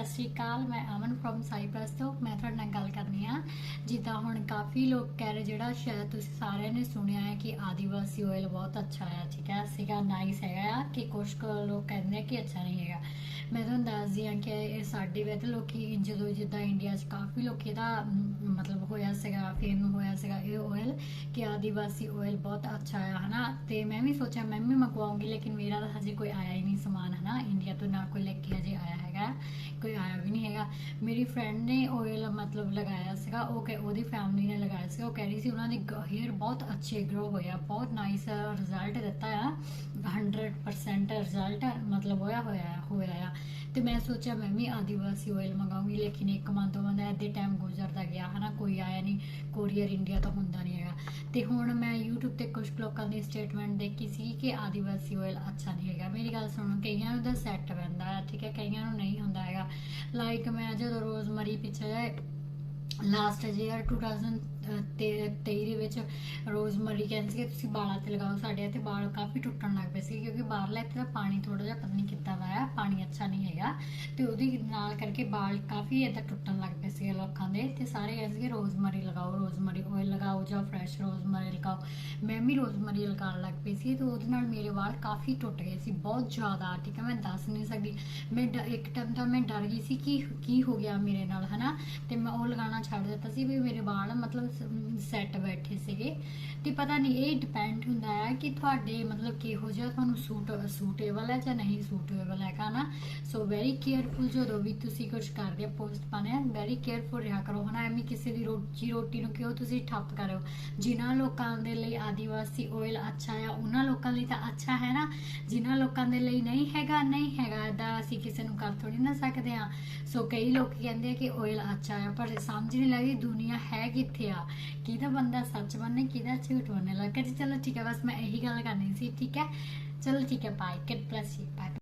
ਸਤਿ ਸ਼੍ਰੀ ਅਕਾਲ, ਮੈਂ ਅਮਨ firm Cyprus ਤੋਂ। ਮੈਂ ਤੁਹਾਡੇ ਨਾਲ ਗੱਲ ਕਰਨੀ ਆ। ਜਿੱਦਾਂ ਹੁਣ ਕਾਫੀ ਲੋਕ ਕਹਿ ਰਹੇ, ਜਿਹੜਾ ਸ਼ਾਇਦ ਤੁਸੀਂ ਸਾਰਿਆਂ ਨੇ ਸੁਣਿਆ ਹੈ ਕਿ ਆਦੀਵਾਸੀ ਆਇਲ ਬਹੁਤ ਅੱਛਾ ਆ, ਠੀਕ ਹੈ ਸੀਗਾ ਨਾਈਸ ਹੈਗਾ ਕਿ ਕੁਝ ਲੋਕ ਕਹਿੰਦੇ ਆ ਕਿ ਅੱਛਾ ਨਹੀਂ ਹੈਗਾ। ਮੈਂ ਤੁਹਾਨੂੰ ਦੱਸਦੀ ਹਾਂ ਕਿ ਇਹ ਸਾਡੇ ਵਿੱਚ ਲੋਕੀ, ਜਦੋਂ ਜਿੱਦਾਂ ਇੰਡੀਆ 'ਚ ਕਾਫੀ ਲੋਕੀ ਦਾ ਮਤਲਬ ਹੋਇਆ ਸੀਗਾ ਫੇਮ ਹੋਇਆ ਸੀਗਾ, ਇਹ ਆਇਲ ਕਿ ਆਦੀਵਾਸੀ ਆਇਲ ਬਹੁਤ ਅੱਛਾ ਆ, ਹਨਾ? ਤੇ ਮੈਂ ਵੀ ਸੋਚਿਆ, ਮੈਂ ਵੀ ਮੰਗਵਾਉਂਗੀ, ਲੇਕਿਨ ਮੇਰਾ ਹਜੇ ਕੋਈ ਆਇਆ ਹੀ ਨਹੀਂ ਸਮਾਨ, ਹਨਾ? ਇੰਡੀਆ ਤੋਂ ਨਾ ਕੋਈ ਲੈ ਕੇ ਹਜੇ ਮੇਰੀ ਫਰੈਂਡ ਨੇ ਆਇਲ ਮਤਲਬ ਲਗਾਇਆ ਸੀਗਾ, ਉਹ ਕਿ ਉਹਦੀ ਫੈਮਿਲੀ ਨੇ ਲਗਾਇਆ ਸੀ ਉਹ ਕਹਿ ਰਹੀ ਸੀ ਉਹਨਾਂ ਦੀ ਹੇਅਰ ਬਹੁਤ ਅੱਛੇ ਗਰੋ ਹੋਇਆ ਬਹੁਤ ਨਾਈਸ ਰਿਜ਼ਲਟ ਦਿੱਤਾ ਆ 100% ਰਿਜ਼ਲਟ ਮਤਲਬ ਹੋਇਆ ਹੋਇਆ ਹੋਇਆ ਆ। ਤੇ ਮੈਂ ਸੋਚਿਆ, ਮੈਂ ਵੀ ਆਦੀਵਾਸੀ ਆਇਲ ਮੰਗਾਉਂਗੀ ਲੇਕਿਨ ਇੱਕ ਮੰਥ ਤੋਂ ਬੰਦਾ ਐਦੇ ਟਾਈਮ ਗੁਜ਼ਰਦਾ ਗਿਆ, ਹਨਾ, ਕੋਈ ਆਇਆ ਨਹੀਂ ਕੋਰੀਅਰ ਇੰਡੀਆ ਤੋਂ ਹੁੰਦਾ ਨਹੀਂ ਹੈਗਾ। ਤੇ ਹੁਣ ਮੈਂ YouTube ਤੇ ਕੁਝ ਲੋਕਾਂ ਦੀ ਸਟੇਟਮੈਂਟ ਦੇਖੀ ਸੀ ਕਿ ਆਦੀਵਾਸੀ ਆਇਲ ਅੱਛਾ ਨਹੀਂ ਹੈਗਾ। ਮੇਰੀ ਗੱਲ ਸੁਣੋ, ਕਈਆਂ ਨੂੰ ਤਾਂ ਸੈੱਟ ਪੈਂਦਾ, ਠੀਕ ਹੈ, ਕਈਆਂ ਨੂੰ ਲਾਈਕ ਮੈਂ ਜਦੋਂ ਰੋਜ਼ਮਰੀ ਪਿੱਛੇ ਲਾਸਟ ਈਅਰ 2023 ਦੇ ਵਿੱਚ ਰੋਜ਼ਮਰੀ ਕਹਿੰਦੇ ਸੀ ਕਿ ਤੁਸੀਂ ਬਾਲਾਂ ਤੇ ਲਗਾਓ ਸਾਡੇ ਇੱਥੇ ਵਾਲ ਕਾਫੀ ਟੁੱਟਣ ਲੱਗ ਪਏ ਸੀ ਕਿਉਂਕਿ ਬਾਹਰਲਾ ਇੱਥੇ ਦਾ ਪਾਣੀ ਥੋੜਾ ਜਿਹਾ ਪਤਾ ਨਹੀਂ ਕਿੱਦਾਂ ਦਾ ਹੈ ਪਾਣੀ ਅੱਛਾ ਨਹੀਂ ਹੈਗਾ ਤੇ ਉਹਦੇ ਨਾਲ ਕਰਕੇ ਵਾਲ ਕਾਫੀ ਏਦਾਂ ਟੁੱਟਣ ਲੱਗ ਪਏ ਸੀ ਲੋਕਾਂ ਦੇ ਤੇ ਸਾਰੇ ਕਹਿੰਦੇ ਸੀ ਰੋਜ਼ਮਰੀ ਲਗਾਓ, ਰੋਜ਼ਮਰੀ ਆਇਲ ਲਗਾਓ ਜਾਂ ਫਰੈਸ਼ ਰੋਜ਼ਮਰੀ ਲਗਾਓ। ਮੈਂ ਵੀ ਰੋਜ਼ਮਰੀ ਲਗਾਉਣ ਲੱਗ ਪਈ ਸੀ ਤੇ ਉਹਦੇ ਨਾਲ ਮੇਰੇ ਵਾਲ ਕਾਫੀ ਟੁੱਟ ਗਏ ਸੀ, ਬਹੁਤ ਜ਼ਿਆਦਾ, ਠੀਕ ਹੈ, ਮੈਂ ਦੱਸ ਨਹੀਂ ਸਕਦੀ। ਮੈਂ ਇੱਕ ਟਾਈਮ ਤਾਂ ਮੈਂ ਡਰ ਗਈ ਸੀ ਕਿ ਕੀ ਹੋ ਗਿਆ ਮੇਰੇ ਨਾਲ, ਹਨਾ? ਤੇ ਮੈਂ ਉਹ ਲਗਾਉਣਾ ਛੱਡ ਦਿੱਤਾ ਸੀ ਵੀ ਮੇਰੇ ਵਾਲ ਮਤਲਬ ਸੈੱਟ ਬੈਠੇ ਸੀਗੇ ਤੇ ਪਤਾ ਨਹੀਂ ਇਹ ਡਿਪੈਂਡ ਹੁੰਦਾ ਹੈ ਕਿ ਤੁਹਾਡੇ ਮਤਲਬ ਕਿਹੋ ਜਿਹਾ ਤੁਹਾਨੂੰ ਸੂਟ ਸੂਟੇਬਲ ਹੈ ਜਾਂ ਨਹੀਂ ਸੂਟੇਬਲ ਹੈਗਾ ਨਾ। ਸੋ ਵੈਰੀ ਕੇਅਰਫੁਲ ਜਦੋਂ ਵੀ ਤੁਸੀਂ ਕੁਝ ਕਰਦੇ ਹੋ ਪੋਸਟ ਪਾਣੇ ਆ ਵੈਰੀ ਕੇਅਰਫੁਲ ਰਿਹਾ ਕਰੋ। ਹਨਾ ਐਵੇਂ ਕਿਸੇ ਦੀ ਰੋਜੀ ਰੋਟੀ ਨੂੰ ਕਿਉਂ ਤੁਸੀਂ ਠੱਪ ਕਰੋ ਜਿਨ੍ਹਾਂ ਲੋਕਾਂ ਦੇ ਲਈ ਆਦੀਵਾਸੀ ਆਇਲ ਅੱਛਾ ਆ, ਉਹਨਾਂ ਲੋਕਾਂ ਲਈ ਤਾਂ ਅੱਛਾ ਹੈ ਨਾ? ਜਿਨ੍ਹਾਂ ਲੋਕਾਂ ਦੇ ਲਈ ਨਹੀਂ ਹੈਗਾ ਨਹੀਂ ਹੈਗਾ, ਏਦਾਂ ਅਸੀਂ ਕਿਸੇ ਨੂੰ ਕਰ ਥੋੜੀ ਨਾ ਸਕਦੇ ਆ ਸੋ ਕਈ ਲੋਕ ਕਹਿੰਦੇ ਆ ਕਿ ਆਇਲ ਅੱਛਾ ਆ, ਪਰ ਸਮਝ ਨਹੀਂ ਲੱਗਦੀ ਦੁਨੀਆ ਹੈ ਕਿੱਥੇ ਆ? ਕਿਹਦਾ ਬੰਦਾ ਸੱਚ ਬੰਨੇ ਕਿਹਦਾ ਝੂਠ ਬੰਨੇ ਲੱਗਾ ਜੀ, ਚਲੋ ਠੀਕ ਹੈ, ਬਸ ਮੈਂ ਇਹੀ ਗੱਲ ਕਰਨੀ ਸੀ, ਠੀਕ ਹੈ? ਚਲੋ ਠੀਕ ਹੈ ਬਾਏ ਗॉड ਬlesਸ ਬਾਏ